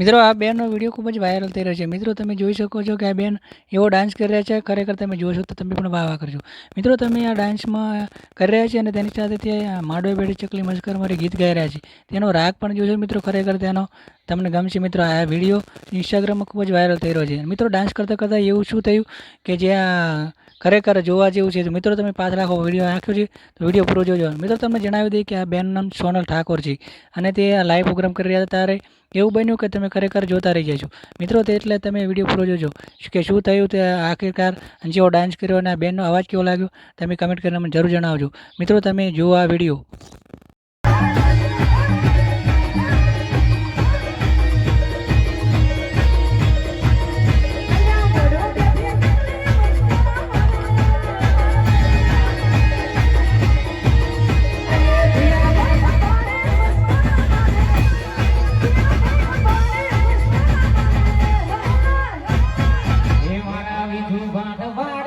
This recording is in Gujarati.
મિત્રો, આ બેનનો વીડિયો ખૂબ જ વાયરલ થઈ રહ્યો છે. મિત્રો, તમે જોઈ શકો છો કે આ બેન એવો ડાન્સ કરી રહ્યા છે. ખરેખર તમે જોશો તો તમે પણ વાહ કરજો. મિત્રો, તમે આ ડાન્સમાં કરી રહ્યા છે અને તેની સાથે તે માડો બેડી ચકલી મસ્કર મારી ગીત ગાઈ રહ્યા છે. તેનો રાગ પણ જોશો મિત્રો, ખરેખર તેનો. તમને ગમશે મિત્રો આ વીડિયો ઇન્સ્ટાગ્રામમાં ખૂબ જ વાયરલ થઈ રહ્યો છે. મિત્રો ડાન્સ કરતાં કરતાં એવું શું થયું કે જે આ ખરેખર જોવા જેવું છે મિત્રો તમે પાછળ આખો વીડિયો નાખ્યો છે, તો વીડિયો પૂરો જોજો. મિત્રો, તમને જણાવી દઈએ કે આ બેનનું નામ સોનલ ઠાકોર છે અને તે લાઈવ પ્રોગ્રામ કરી રહ્યા હતા ત્યારે એવું બન્યું કે તમે ખરેખર જોતા રહી જશો. મિત્રો, તે એટલે તમે વીડિયો પૂરો જોજો. કે શું થયું તે આખિરકાર જેવો ડાન્સ કર્યો અને આ બેનનો અવાજ કેવો લાગ્યો, તમે કમેન્ટ કરીને મને જરૂર જણાવજો. મિત્રો, તમે જુઓ આ વીડિયો. I don't wanna.